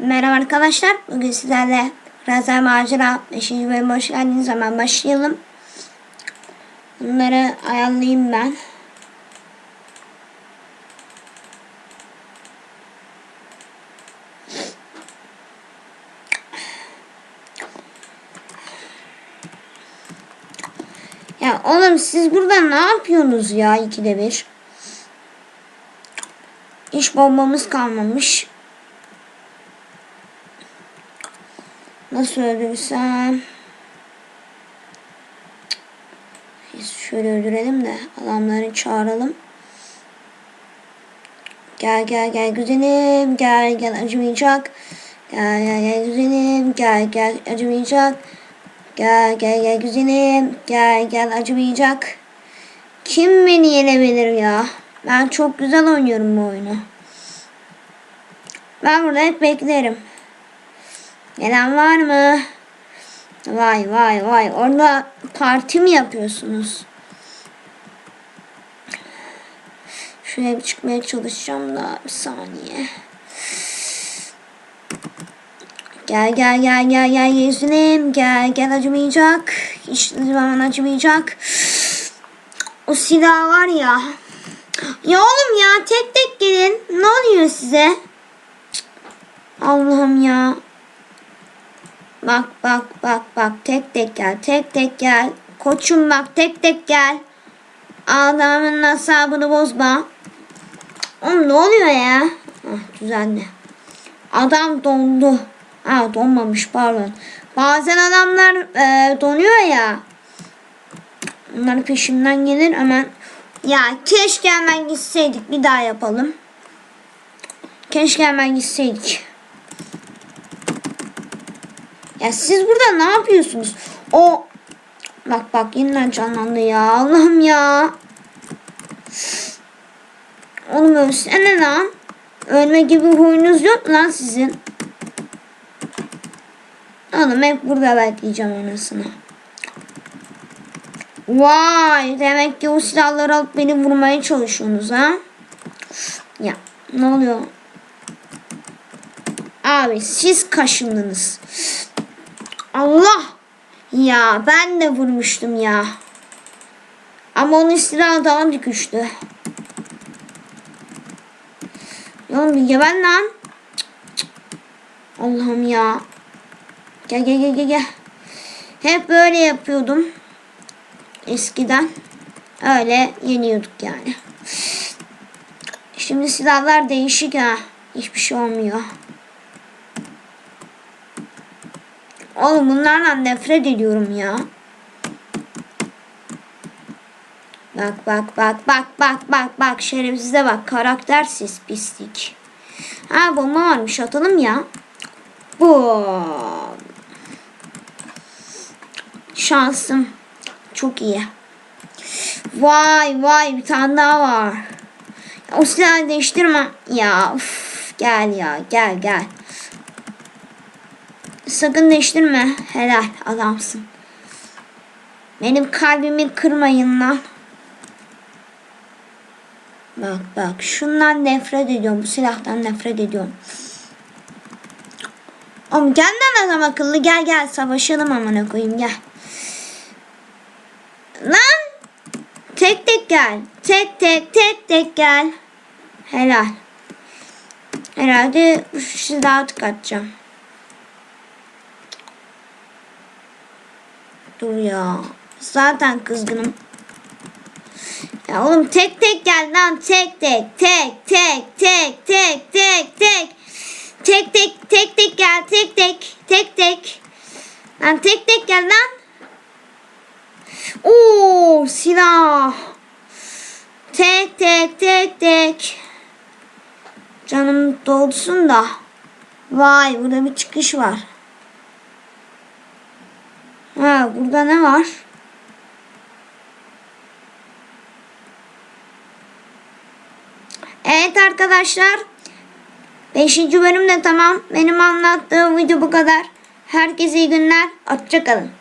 Merhaba arkadaşlar. Bugün sizlerle Raza Macera 5. bölüme hoş geldiniz. Hemen başlayalım. Bunları ayarlayayım ben. Ya oğlum siz burada ne yapıyorsunuz ya ikide bir? İş bombamız kalmamış. Nasıl öldürsem? Biz şöyle öldürelim de adamları çağıralım. Gel gel gel güzelim gel gel acımayacak. Gel gel gel güzelim gel gel acımayacak. Gel gel gel güzelim gel gel acımayacak. Kim beni yenebilir ya? Ben çok güzel oynuyorum bu oyunu. Ben burada hep beklerim. Gelen var mı? Vay vay vay. Orada parti mi yapıyorsunuz? Şuraya bir çıkmaya çalışacağım da bir saniye. Gel gel gel gel gel yüzünem. Gel gel acımayacak. Hiçbir zaman acımayacak. O silah var ya. Ya oğlum ya tek tek gelin. Ne oluyor size? Allah'ım ya. Bak bak bak bak tek tek gel tek tek gel. Koçum bak tek tek gel. Adamın asabını bozma. Oğlum ne oluyor ya? Ah düzenli. Adam dondu. Ha donmamış pardon. Bazen adamlar e, donuyor ya. Onlar peşimden gelir hemen. Ya keşke hemen gitseydik. Bir daha yapalım. Keşke hemen gitseydik. Ya siz burada ne yapıyorsunuz? O bak bak yeniden canlandı ya. Allah'ım ya. Oğlum ölsene lan. Ölme gibi huyunuz yok lan sizin. Oğlum hep burada bekleyeceğim anasını. Vay demek ki o silahları alıp beni vurmaya çalışıyorsunuz ha. Ya ne oluyor? Abi siz kaşındınız. Allah! Ya ben de vurmuştum ya. Ama onun silahı daha güçlü. Ya bir geber lan. Allah'ım ya. Gel gel gel gel gel. Hep böyle yapıyordum. Eskiden. Öyle yeniyorduk yani. Şimdi silahlar değişik ha. Hiçbir şey olmuyor. Oğlum bunlardan nefret ediyorum ya. Bak bak bak bak bak bak bak şerefsize bak karaktersiz pislik. Ha bomba varmış atalım ya. Bu şansım çok iyi. Vay vay bir tane daha var. O silahı değiştirme. Ya uf, gel ya gel gel. Sakın değiştirme. Helal adamsın. Benim kalbimi kırmayın lan. Bak bak şundan nefret ediyorum. Bu silahtan nefret ediyorum. Oğlum gel lan adam akıllı gel gel savaşalım amına koyayım gel. Lan tek tek gel. Tek tek tek tek gel. Helal. Herhalde şu silahı tıkatacağım. Dur ya. Zaten kızgınım. Ya oğlum tek tek gel lan. Tek tek tek tek tek tek tek tek. Tek tek tek tek gel. Tek tek tek tek. Lan tek tek gel lan. Oo silah. Tek tek tek tek. Canım dolsun da. Vay burada bir çıkış var ha burada ne var Evet arkadaşlar. 5. bölüm de tamam. Benim anlattığım video bu kadar. Herkese iyi günler. Hoşçakalın.